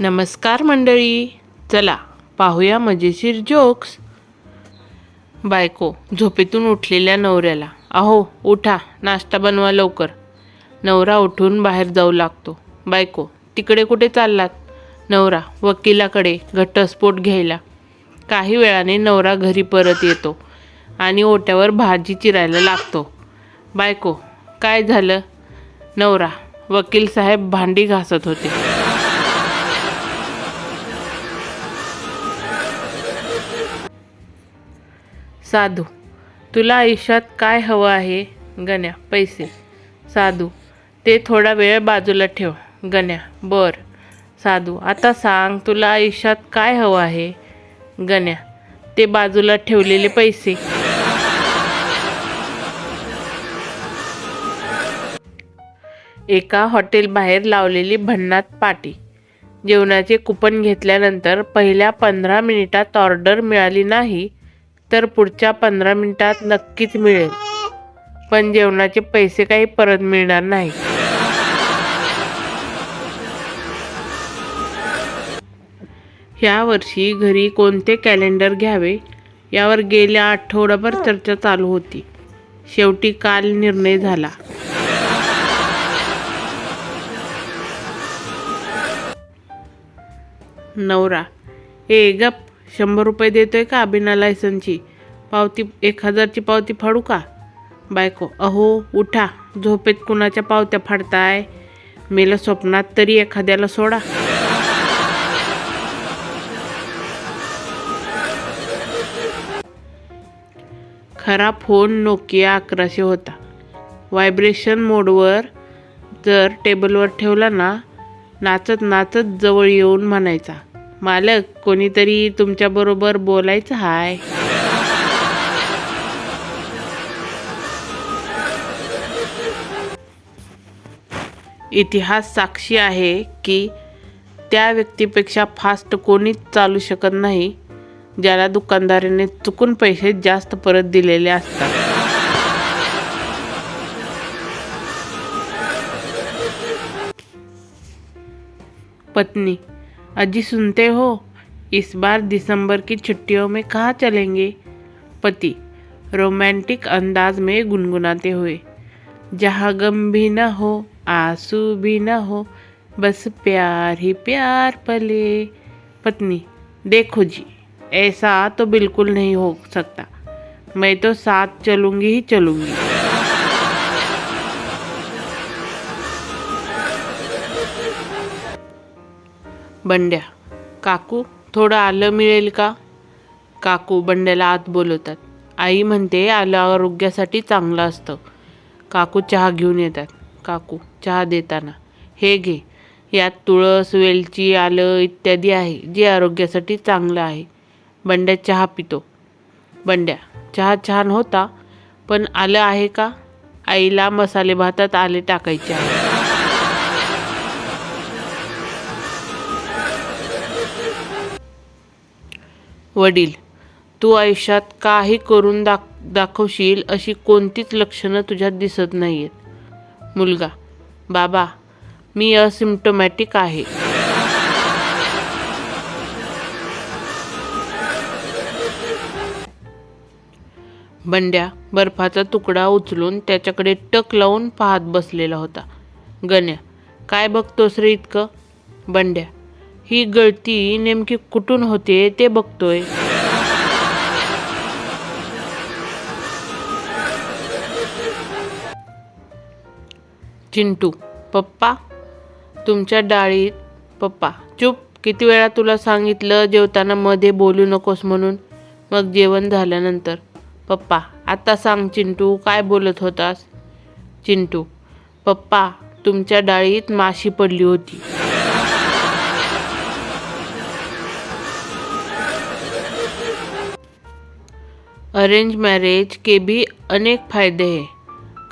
नमस्कार मंडळी. चला पाहूया मजेशीर जोक्स बायको झोपेतून उठलेल्या नवऱ्याला अहो उठा नाश्ता बनवा लवकर. नवरा उठून बाहेर जाऊ लागतो. बायको तिकडे कुठे चाललात? नवरा वकिलाकडे घटस्फोट घ्यायला. काही वेळाने नवरा घरी परत येतो आणि ओट्यावर भाजी चिरायला लागतो. बायको काय झालं? नवरा वकील साहेब भांडी घासत होते. साधू तुला आयुष्यात काय हवं आहे? गण्या पैसे. साधू ते थोडा वेळ बाजूला ठेव. गण्या बर. साधू आता सांग तुला आयुष्यात काय हवं आहे? गण्या ते बाजूला ठेवलेले पैसे. एका हॉटेलबाहेर लावलेली भन्नाट पाटी. जेवणाचे कुपन घेतल्यानंतर पहिल्या पंधरा मिनिटात ऑर्डर मिळाली नाही तर पुढच्या पंधरा मिनिटात नक्कीच मिळेल. पण जेवणाचे पैसे काही परत मिळणार नाही. ह्या वर्षी घरी कोणते कॅलेंडर घ्यावे? यावर गेल्या आठवडाभर चर्चा चालू होती. शेवटी काल निर्णय झाला. नवरा ए गप शंभर रुपये देतोय का बिना लायसनची? पावती एक हजारची पावती फाडू का? बायको अहो उठा. झोपेत कुणाच्या पावत्या फाडताय? मेलं स्वप्नात तरी एखाद्याला सोडा. खरा फोन नोकिया अकराशे होता. व्हायब्रेशन मोडवर जर टेबलवर ठेवला ना नाचत नाचत जवळ येऊन म्हणायचा मालक कोणीतरी तुमच्याबरोबर बोलायचं हाय. इतिहास साक्षी आहे की त्या व्यक्तीपेक्षा फास्ट कोणीच चालू शकत नाही ज्याला दुकानदाराने चुकून पैसे जास्त परत दिलेले असतात. पत्नी अजी सुनते हो, इस बार दिसंबर की छुट्टियों में कहाँ चलेंगे? पति, रोमांटिक अंदाज में गुनगुनाते हुए, जहाँ गम भी न हो, आँसू भी न हो, बस प्यार ही प्यार पले। पत्नी, देखो जी, ऐसा तो बिल्कुल नहीं हो सकता, मैं तो साथ चलूँगी ही चलूँगी। बंड्या काकू थोडं आलं मिळेल का? काकू बंड्याला आत बोलवतात. आई म्हणते आलं आरोग्यासाठी चांगलं असतं. काकू चहा घेऊन येतात. काकू चहा देताना हे घे यात तुळस वेलची आलं इत्यादी आहे जे आरोग्यासाठी चांगलं आहे. बंड्या चहा पितो. बंड्या चहा छान होता पण आलं आहे का? आईला मसाले भातात आले टाकायचे आहे. वडील तू आयुष्यात काही करून दाख दाखवशील अशी कोणतीच लक्षणं तुझ्यात दिसत नाही आहेत मुलगा बाबा मी असिम्टोमॅटिक आहे. बंड्या बर्फाचा तुकडा उचलून त्याच्याकडे टक लावून पाहत बसलेला होता. गण्या काय बघतोस रे इतकं? बंड्या ही गळती नेमकी कुठून होते ते बघतोय. चिंटू पप्पा तुमच्या डाळीत पप्पा चुप किती वेळा तुला सांगितलं जेवताना मध्ये बोलू नकोस म्हणून? मग जेवण झाल्यानंतर पप्पा आता सांग चिंटू काय बोलत होतास? चिंटू पप्पा तुमच्या डाळीत माशी पडली होती. अरेंज मैरिज के भी अनेक फ़ायदे हैं।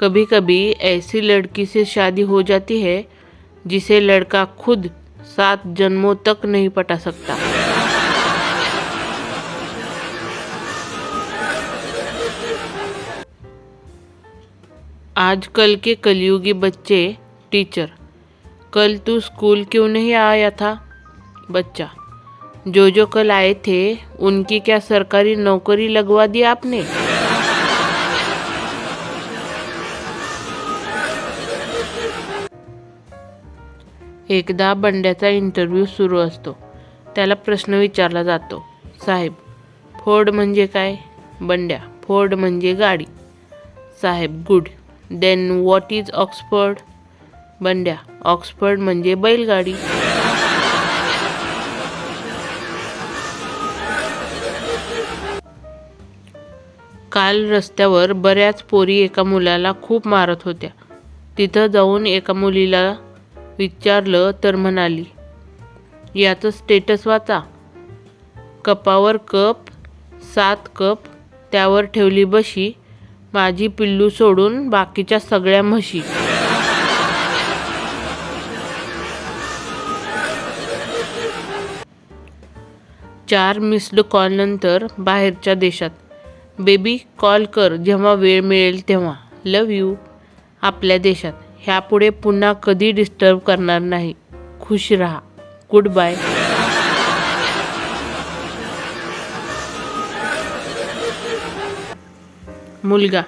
कभी कभी ऐसी लड़की से शादी हो जाती है, जिसे लड़का खुद सात जन्मों तक नहीं पटा सकता। आजकल के कलयुगी बच्चे, टीचर, कल तू स्कूल क्यों नहीं आया था? बच्चा जो जो कल आए थे उनकी क्या सरकारी नौकरी लगवा दी आपने? एकदा बंड्याचा इंटरव्ह्यू सुरू असतो. त्याला प्रश्न विचारला जातो. साहेब फोर्ड म्हणजे काय? बंड्या फोर्ड म्हणजे गाडी. साहेब good. Then what is Oxford Bandya Oxford म्हणजे बैलगाडी. काल रस्त्यावर बऱ्याच पोरी एका मुलाला खूप मारत होत्या. तिथं जाऊन एका मुलीला विचारलं तर म्हणाली याचं स्टेटस वाचा. कपावर कप सात कप त्यावर ठेवली बशी माझी पिल्लू सोडून बाकीच्या सगळ्या म्हशी. चार मिस्ड कॉलनंतर बाहेरच्या देशात बेबी कॉल कर. जेव्हा वेळ मिळेल तेव्हा. लव यू आपल्या देशात. ह्यापुढे पुन्हा कधी डिस्टर्ब करणार नाही. खुश राहा. गुड बाय मुलगा.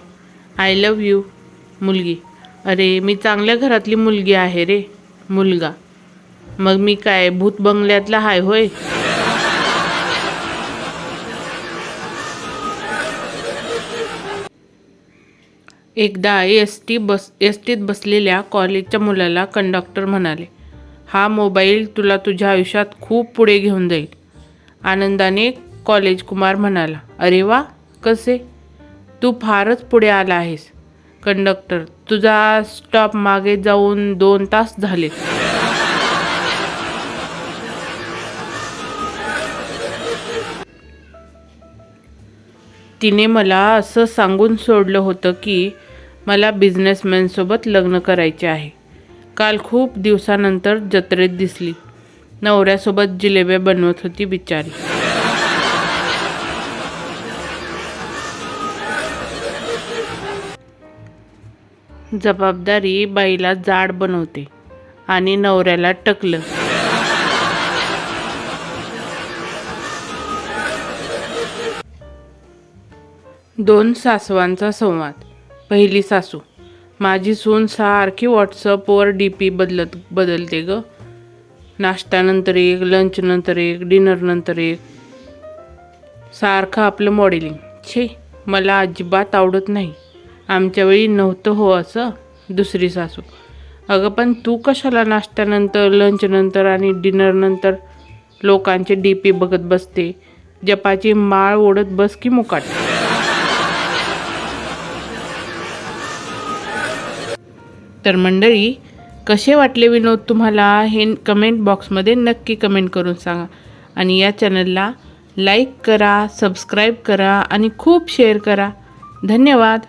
आय लव यू मुलगी. अरे मी चांगल्या घरातली मुलगी आहे रे. मुलगा. मग मी काय भूत बंगल्यातला हाय होय? एकदा एस टी बस एस टीत बसलेल्या कॉलेजच्या मुलाला कंडक्टर म्हणाले हा मोबाईल तुला तुझ्या आयुष्यात खूप पुढे घेऊन जाईल. आनंदाने कॉलेज कुमार म्हणाला अरे वा कसे? तू फारच पुढे आला आहेस. कंडक्टर तुझा स्टॉप मागे जाऊन दोन तास झाले. तिने मला असं सांगून सोडलं होतं की मला बिझनेसमॅनसोबत लग्न करायचे आहे. काल खूप दिवसानंतर जत्रेत दिसली. नवऱ्यासोबत जिलेब्या बनवत होती बिचारी. जबाबदारी बाईला जाड बनवते आणि नवऱ्याला टकलं. दोन सासवांचा संवाद. पहिली सासू. माझी सून सारखी व्हॉट्सअपवर डी पी बदलत बदलते ग. नाश्त्यानंतर एक लंचनंतर एक डिनरनंतर एक. सारखं आपलं मॉडेलिंग छे मला अजिबात आवडत नाही. आमच्या वेळी नव्हतं हो असं दुसरी सासू. अगं पण तू कशाला नाश्त्यानंतर लंचनंतर आणि डिनरनंतर लोकांचे डी पी बघत बसते? जपाची माळ ओढत बस की मुकाट. तर मंडळी कसे वाटले विनोद तुम्हाला? हे कमेंट बॉक्समध्ये नक्की कमेंट करून सांगा. आणि या चॅनलला लाईक करा सबस्क्राईब करा आणि खूप शेअर करा. धन्यवाद.